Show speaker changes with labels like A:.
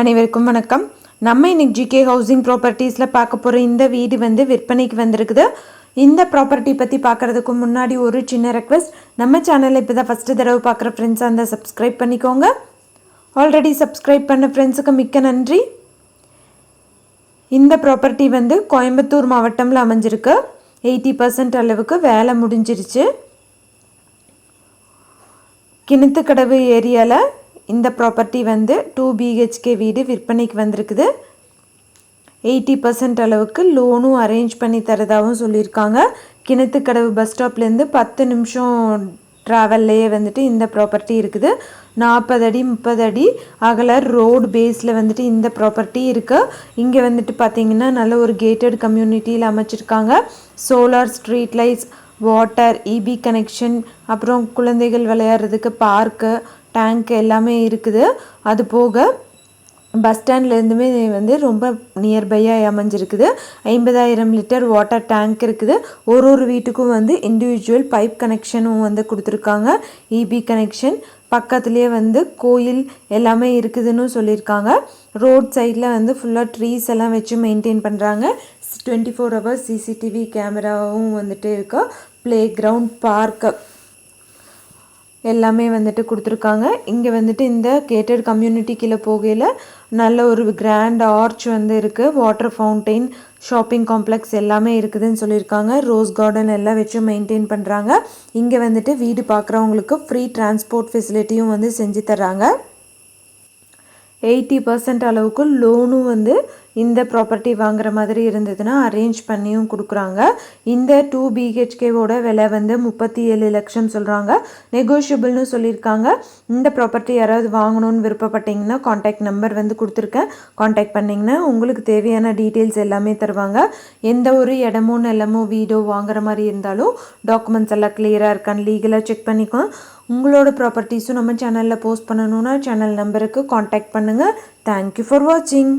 A: அனைவருக்கும் வணக்கம். நம்ம இன்னைக்கு ஜிகே ஹவுசிங் ப்ராப்பர்ட்டிஸில் பார்க்க போகிற இந்த வீடு வந்து விற்பனைக்கு வந்திருக்குது. இந்த ப்ராப்பர்ட்டி பற்றி பார்க்குறதுக்கு முன்னாடி ஒரு சின்ன ரெக்வஸ்ட் நம்ம சேனலில் இப்போ தான் ஃபஸ்ட்டு தடவை பார்க்குற ஃப்ரெண்ட்ஸாக இருந்தால் சப்ஸ்கிரைப் பண்ணிக்கோங்க. ஆல்ரெடி சப்ஸ்கிரைப் பண்ண ஃப்ரெண்ட்ஸுக்கு மிக்க நன்றி. இந்த ப்ராப்பர்ட்டி வந்து கோயம்புத்தூர் மாவட்டமில் அமைஞ்சிருக்கு. எயிட்டி பர்சன்ட் அளவுக்கு வேலை முடிஞ்சிருச்சு. கிணத்துக்கடவு ஏரியாவில் இந்த ப்ராப்பர்ட்டி வந்து டூ பிஹெச்கே வீடு விற்பனைக்கு வந்திருக்குது. எயிட்டி பர்சன்ட் அளவுக்கு லோனும் அரேஞ்ச் பண்ணி தரதாகவும் சொல்லியிருக்காங்க. கிணத்துக்கடவு பஸ் ஸ்டாப்லேருந்து பத்து நிமிஷம் ட்ராவல்லையே வந்துட்டு இந்த ப்ராப்பர்ட்டி இருக்குது. நாற்பது அடி முப்பது அடி அகல ரோடு பேஸில் வந்துட்டு இந்த ப்ராப்பர்ட்டி இருக்குது இங்கே வந்துட்டு பார்த்திங்கன்னா நல்ல ஒரு கேட்டட் கம்யூனிட்டியில் அமைச்சிருக்காங்க. Solar street lights water EB connection அப்புறம் குழந்தைகள் விளையாடுறதுக்கு பார்க்கு டேங்க் எல்லாமே இருக்குது. அது போக பஸ் ஸ்டாண்ட்லேருந்துமே வந்து ரொம்ப நியர்பையாக அமைஞ்சிருக்குது. ஐம்பதாயிரம் லிட்டர் வாட்டர் டேங்க் இருக்குது. ஒரு ஒரு வீட்டுக்கும் வந்து இண்டிவிஜுவல் பைப் கனெக்ஷனும் வந்து கொடுத்துருக்காங்க. இபி கனெக்ஷன் பக்கத்துலேயே வந்து கோயில் எல்லாமே இருக்குதுன்னு சொல்லியிருக்காங்க. ரோட் சைடில் வந்து ஃபுல்லாக ட்ரீஸ் எல்லாம் வச்சு மெயின்டைன் பண்ணுறாங்க டுவெண்ட்டி ஃபோர் ஹவர்ஸ் சிசிடிவி கேமராவும் வந்துட்டு இருக்கா. ப்ளே கிரவுண்ட் பார்க்கு எல்லாமே வந்துட்டு கொடுத்துருக்காங்க. இங்கே வந்துட்டு இந்த கேட்டட் கம்யூனிட்டி கீழே போகையில் நல்ல ஒரு கிராண்ட் ஆர்ச் வந்து இருக்குது வாட்டர் ஃபவுண்டெயின் ஷாப்பிங் காம்ப்ளெக்ஸ் எல்லாமே இருக்குதுன்னு சொல்லியிருக்காங்க. ரோஸ் கார்டன் எல்லாம் வச்சு மெயின்டைன் பண்ணுறாங்க இங்கே வந்துட்டு வீடு பார்க்குறவங்களுக்கு ஃப்ரீ டிரான்ஸ்போர்ட் ஃபெசிலிட்டியும் வந்து செஞ்சு தர்றாங்க. எயிட்டி பர்சன்ட் அளவுக்கு லோனும் வந்து இந்த ப்ராப்பர்ட்டி வாங்குற மாதிரி இருந்ததுன்னா அரேஞ்ச் பண்ணியும் கொடுக்குறாங்க. இந்த டூ பிஹெச்கேவோட விலை வந்து முப்பத்தி ஏழு லட்சம் சொல்கிறாங்க நெகோஷியபிள்னு சொல்லியிருக்காங்க. இந்த ப்ராப்பர்ட்டி யாராவது வாங்கணும்னு விருப்பப்பட்டீங்கன்னா காண்டாக்ட் நம்பர் வந்து கொடுத்துருக்கேன். காண்டாக்ட் பண்ணிங்கன்னா உங்களுக்கு தேவையான டீட்டெயில்ஸ் எல்லாமே தருவாங்க. எந்த ஒரு இடமோ நிலமோ வீடோ வாங்குற மாதிரி இருந்தாலும் டாக்குமெண்ட்ஸ் எல்லாம் கிளியராக இருக்கான்னு லீகலாக செக் பண்ணிக்கோ உங்களோட ப்ராப்பர்ட்டிஸும் நம்ம சேனலில் போஸ்ட் பண்ணணுன்னா சேனல் நம்பருக்கு காண்டாக்ட் பண்ணுங்கள் தேங்க்யூ ஃபார் வாட்சிங்